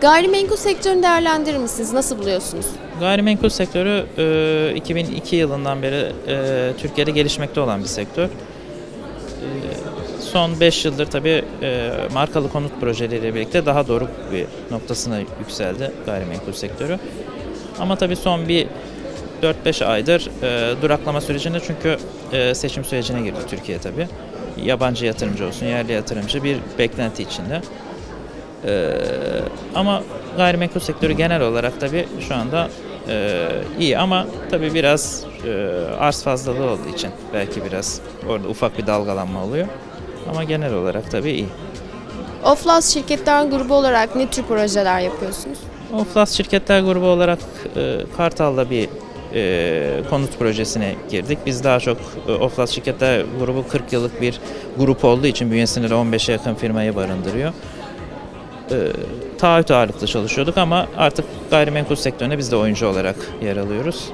Gayrimenkul sektörünü değerlendirir misiniz? Nasıl buluyorsunuz? Gayrimenkul sektörü e, 2002 yılından beri e, Türkiye'de gelişmekte olan bir sektör. E, Son 5 yıldır tabii e, markalı konut projeleriyle birlikte daha doğru bir noktasına yükseldi gayrimenkul sektörü. Ama tabii son bir 4-5 aydır e, duraklama sürecinde çünkü e, seçim sürecine girdi Türkiye tabii. Yabancı yatırımcı olsun, yerli yatırımcı bir beklenti içinde. Ee, ama gayrimenkul sektörü genel olarak tabii şu anda e, iyi ama tabii biraz e, arz fazlalığı olduğu için belki biraz orada ufak bir dalgalanma oluyor. Ama genel olarak tabii iyi. Oflas şirketler grubu olarak ne tür projeler yapıyorsunuz? Oflas Şirketler Grubu olarak e, Kartal'da bir e, konut projesine girdik. Biz daha çok e, Oflas Şirketler Grubu 40 yıllık bir grup olduğu için bünyesinde de 15'e yakın firmayı barındırıyor. E, taahhüt ağırlıklı çalışıyorduk ama artık gayrimenkul sektöründe biz de oyuncu olarak yer alıyoruz.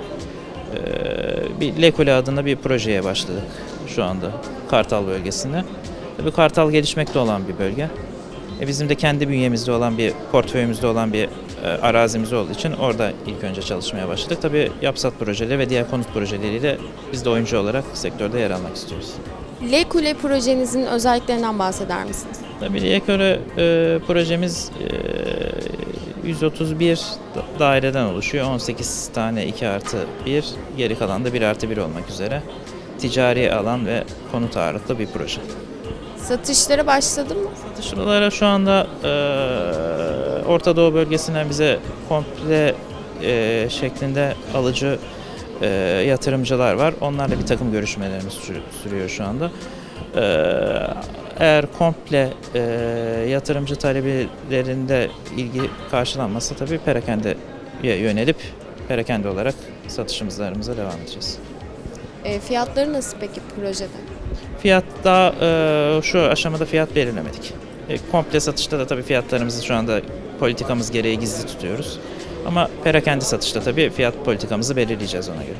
E, bir Lekule adında bir projeye başladık şu anda Kartal bölgesinde. Tabii Kartal gelişmekte olan bir bölge. E, bizim de kendi bünyemizde olan bir portföyümüzde olan bir e, arazimiz olduğu için orada ilk önce çalışmaya başladık. Tabii yapsat projeleri ve diğer konut projeleriyle biz de oyuncu olarak sektörde yer almak istiyoruz. L Kule projenizin özelliklerinden bahseder misiniz? Tabii Yekör'e e, projemiz e, 131 da- daireden oluşuyor. 18 tane 2 artı 1, geri kalan da 1 artı 1 olmak üzere. Ticari alan ve konut ağırlıklı bir proje. Satışlara başladı mı? Dışarılara şu anda e, Orta Doğu bölgesinden bize komple e, şeklinde alıcı e, yatırımcılar var. Onlarla bir takım görüşmelerimiz sürü- sürüyor şu anda. E, eğer komple e, yatırımcı talebelerinde ilgi karşılanmazsa tabii perakendeye yönelip perakende olarak satışımızlarımıza devam edeceğiz. E, fiyatları nasıl peki projede? Fiyat daha e, şu aşamada fiyat belirlemedik. E, komple satışta da tabii fiyatlarımızı şu anda politikamız gereği gizli tutuyoruz. Ama perakende satışta tabii fiyat politikamızı belirleyeceğiz ona göre.